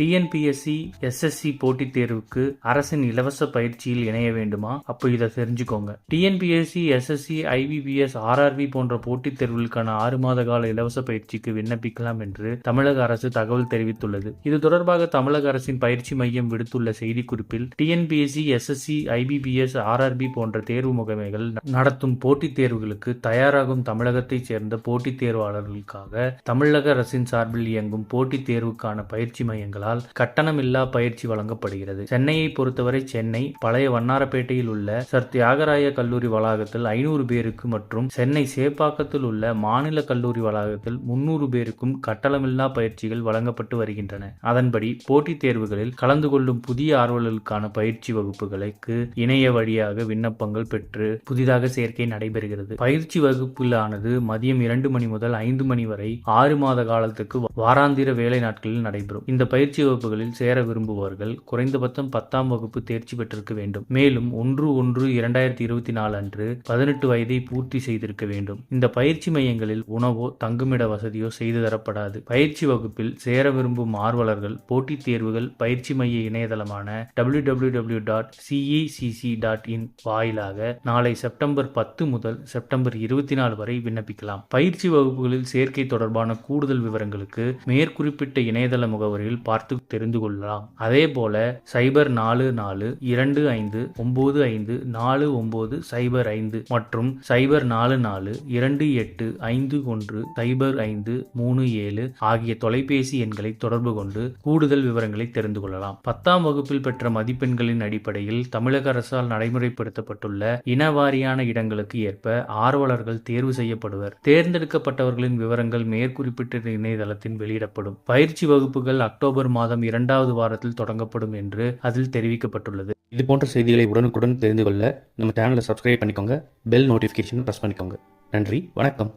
TNPSC SSC போட்டித் தேர்வுக்கு அரசின் இலவச பயிற்சியில் இணைய வேண்டுமா? அப்போ இதை தெரிஞ்சுக்கோங்க. டிஎன்பிஎஸ்சி எஸ்எஸ்சி ஐபிபிஎஸ் ஆர்ஆர்பி போன்ற போட்டித் தேர்வுகளுக்கான ஆறு மாத கால இலவச பயிற்சிக்கு விண்ணப்பிக்கலாம் என்று தமிழக அரசு தகவல் தெரிவித்துள்ளது. இது தொடர்பாக தமிழக அரசின் பயிற்சி மையம் விடுத்துள்ள செய்திக்குறிப்பில் டிஎன்பிஎஸ்சி எஸ்எஸ்சி ஐபிபிஎஸ் ஆர்ஆர்பி போன்ற தேர்வு முகமைகள் நடத்தும் போட்டித் தேர்வுகளுக்கு தயாராகும் தமிழகத்தைச் சேர்ந்த போட்டித் தேர்வாளர்களுக்காக தமிழக அரசின் சார்பில் இயங்கும் போட்டித் தேர்வுக்கான பயிற்சி மையங்கள் மையங்களால் கட்டணமில்லா பயிற்சி வழங்கப்படுகிறது. சென்னையை பொறுத்தவரை சென்னை பழைய வண்ணாரப்பேட்டையில் உள்ள சர் தியாகராய கல்லூரி வளாகத்தில் ஐநூறு பேருக்கு மற்றும் சென்னை சேப்பாக்கத்தில் உள்ள மாநில கல்லூரி வளாகத்தில் முன்னூறு பேருக்கும் கட்டணமில்லா பயிற்சிகள் வழங்கப்பட்டு வருகின்றன. அதன்படி போட்டித் தேர்வுகளில் கலந்து கொள்ளும் புதிய ஆர்வலர்களுக்கான பயிற்சி வகுப்புகளுக்கு இணைய வழியாக விண்ணப்பங்கள் பெற்று புதிதாக சேர்க்கை நடைபெறுகிறது. பயிற்சி வகுப்பிலானது மதியம் இரண்டு மணி முதல் ஐந்து மணி வரை ஆறு மாத காலத்துக்கு வாராந்திர வேலை நாட்களில் நடைபெறும். இந்த பயிற்சி வகுப்புகளில் சேர விரும்புபவர்கள் குறைந்தபட்சம் பத்தாம் வகுப்பு தேர்ச்சி பெற்றிருக்க வேண்டும். மேலும் ஒன்று ஒன்று இரண்டாயிரத்தி இருபத்தி நாலு அன்று பதினெட்டு வயதை பூர்த்தி செய்திருக்க வேண்டும். இந்த பயிற்சி மையங்களில் உணவோ தங்குமிட வசதியோ செய்து தரப்படாது. பயிற்சி வகுப்பில் சேர விரும்பும் ஆர்வலர்கள் போட்டித் தேர்வுகள் பயிற்சி மைய இணையதளமான W W W dot CECC dot in வாயிலாக நாளை செப்டம்பர் பத்து முதல் செப்டம்பர் இருபத்தி நாலு வரை விண்ணப்பிக்கலாம். பயிற்சி வகுப்புகளில் சேர்க்கை தொடர்பான கூடுதல் விவரங்களுக்கு மேற்குறிப்பிட்ட இணையதள முகவரியில் பார்த்து தெரிந்து கொள்ளலாம். அதே போல சைபர் நாலு நாலு இரண்டு ஐந்து ஒன்பது ஐந்து நாலு ஒன்பது சைபர் ஐந்து மற்றும் சைபர் நாலு நாலு இரண்டு எட்டு ஐந்து ஒன்று சைபர் ஐந்து மூணு ஏழு ஆகிய தொலைபேசி எண்களை தொடர்பு கொண்டு கூடுதல் விவரங்களை தெரிந்து கொள்ளலாம். பத்தாம் வகுப்பில் பெற்ற மதிப்பெண்களின் அடிப்படையில் தமிழக அரசால் நடைமுறைப்படுத்தப்பட்டுள்ள இனவாரியான இடங்களுக்கு ஏற்ப ஆர்வலர்கள் தேர்வு செய்யப்படுவர். தேர்ந்தெடுக்கப்பட்டவர்களின் விவரங்கள் மேற்குறிப்பிட்ட இணையதளத்தில் வெளியிடப்படும். பயிற்சி வகுப்புகள் அக்டோபர் மாதம் இரண்டாவது வாரத்தில் தொடங்கப்படும் என்று அதில் தெரிவிக்கப்பட்டுள்ளது. இது போன்ற செய்திகளை உடனுக்குடன் தெரிந்து கொள்ள நம்ம சேனலை சப்ஸ்கிரைப் பண்ணிக்கோங்க. பெல் நோட்டிஃபிகேஷன் ப்ரெஸ் பண்ணிக்கோங்க. நன்றி வணக்கம்.